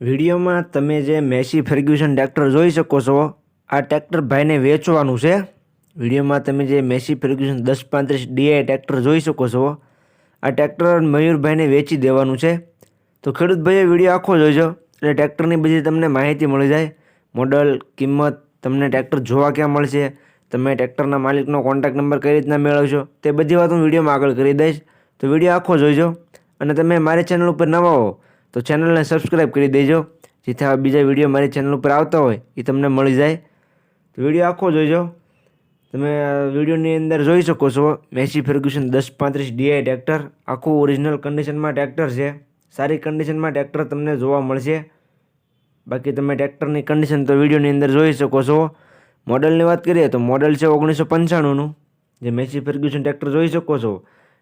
વિડીયોમાં તમે જે મેસી ફર્ગ્યુસન ટ્રેક્ટર જોઈ શકો છો, આ ટ્રેક્ટર ભાઈને વેચવાનું છે. વિડીયોમાં તમે જે મેસી ફર્ગ્યુસન દસ પાંત્રીસ ડીઆઈ ટ્રેક્ટર જોઈ શકો છો, આ ટ્રેક્ટર મયુરભાઈને વેચી દેવાનું છે. તો ખેડૂત ભાઈએ વીડિયો આખો જોઈજો એટલે ટ્રેક્ટરની બધી તમને માહિતી મળી જાય. મોડલ, કિંમત, તમને ટ્રેક્ટર જોવા ક્યાં મળશે, તમે ટ્રેક્ટરના માલિકનો કોન્ટેક્ટ નંબર કઈ રીતના મેળવશો, તે બધી વાત હું વિડીયોમાં આગળ કરી દઈશ. તો વીડિયો આખો જોઈજો અને તમે મારી ચેનલ ઉપર નવા હો તો ચેનલને સબસ્ક્રાઈબ કરી દેજો, જેથી આ બીજા વીડિયો મારી ચેનલ ઉપર આવતા હોય, એ તમને મળી જાય. તો વીડિયો આખો જોઈજો તમે વિડીયોની અંદર જોઈ શકો છો, મેસી ફર્ગ્યુસન દસ પાંત્રીસ ડીઆઈ ટ્રેક્ટર. આખું ઓરિજિનલ કન્ડિશનમાં ટ્રેક્ટર છે. સારી કન્ડિશનમાં ટ્રેક્ટર તમને જોવા મળશે. બાકી તમે ટ્રેક્ટરની કન્ડિશન તો વિડીયોની અંદર જોઈ શકો છો. મોડલની વાત કરીએ તો મોડલ છે ઓગણીસો પંચાણુંનું. જે મેસી ફર્ગ્યુસન ટ્રેક્ટર જોઈ શકો છો,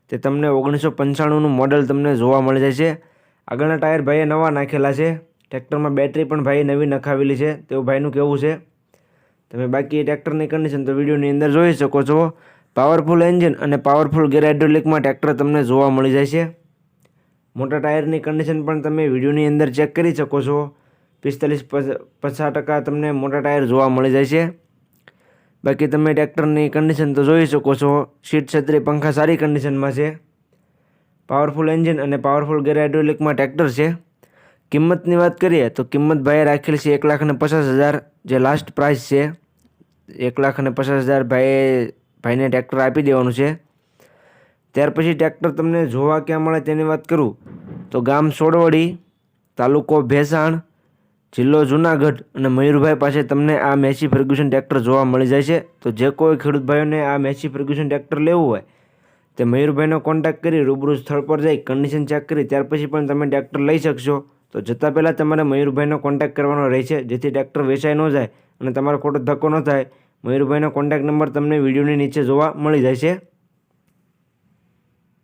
તે તમને ઓગણીસો પંચાણુંનું મોડલ તમને જોવા મળી જાય છે આગળના ટાયર ભાઈએ નવા નાખેલા છે. ટ્રેક્ટરમાં બેટરી પણ ભાઈએ નવી નખાવેલી છે. તેવું ભાઈનું કહેવું છે. તમે બાકી ટ્રેક્ટરની કન્ડિશન તો વિડીયોની અંદર જોઈ શકો છો. પાવરફુલ એન્જિન અને પાવરફુલ ગેર હાઇડ્રોલિકમાં ટ્રેક્ટર તમને જોવા મળી જાય છે. મોટા ટાયરની કન્ડિશન પણ તમે વિડીયોની અંદર ચેક કરી શકો છો. પિસ્તાલીસ પચાસ ટકા તમને મોટા ટાયર જોવા મળી જાય છે. બાકી તમે ટ્રેક્ટરની કન્ડિશન તો જોઈ શકો છો. સીટ છત્રી પંખા સારી કન્ડિશનમાં છે. પાવરફુલ એન્જિન અને પાવરફુલ ગેર હાઇડ્રોલિકમાં ટ્રેક્ટર છે. કિંમતની વાત કરીએ તો કિંમત ભાઈએ રાખેલી છે એક લાખ અને પચાસ હજાર, જે લાસ્ટ પ્રાઇસ છે. એક લાખ અને પચાસ હજાર ભાઈએ, ભાઈને ટ્રેક્ટર આપી દેવાનું છે. ત્યાર પછી ટ્રેક્ટર તમને જોવા ક્યાં મળે તેની વાત કરું. તો ગામ સોડવડી તાલુકો ભેસાણ, જિલ્લો જુનાગઢ અને મયુરભાઈ પાસે તમને આ મેસી ફર્ગ્યુસન ટ્રેક્ટર જોવા મળી જાય છે. તો જે કોઈ ખેડૂત ભાઈઓને આ મેસી ફર્ગ્યુસન ટ્રેક્ટર લેવું હોય તે મયુરભાઈનો કોન્ટેક્ટ કરી રૂબરૂ સ્થળ પર જઈ કન્ડિશન ચેક કરી, ત્યાર પછી પણ તમે ટ્રેક્ટર લઈ શકશો. તો જતાં પહેલાં તમારે મયુરભાઈનો કોન્ટેક્ટ કરવાનો રહેશે, જેથી ટ્રેક્ટર વેચાઈ ન જાય અને તમારો ખોટો ધક્કો ન થાય. મયુરભાઈનો કોન્ટેક્ટ નંબર તમને વિડીયોની નીચે જોવા મળી જાય છે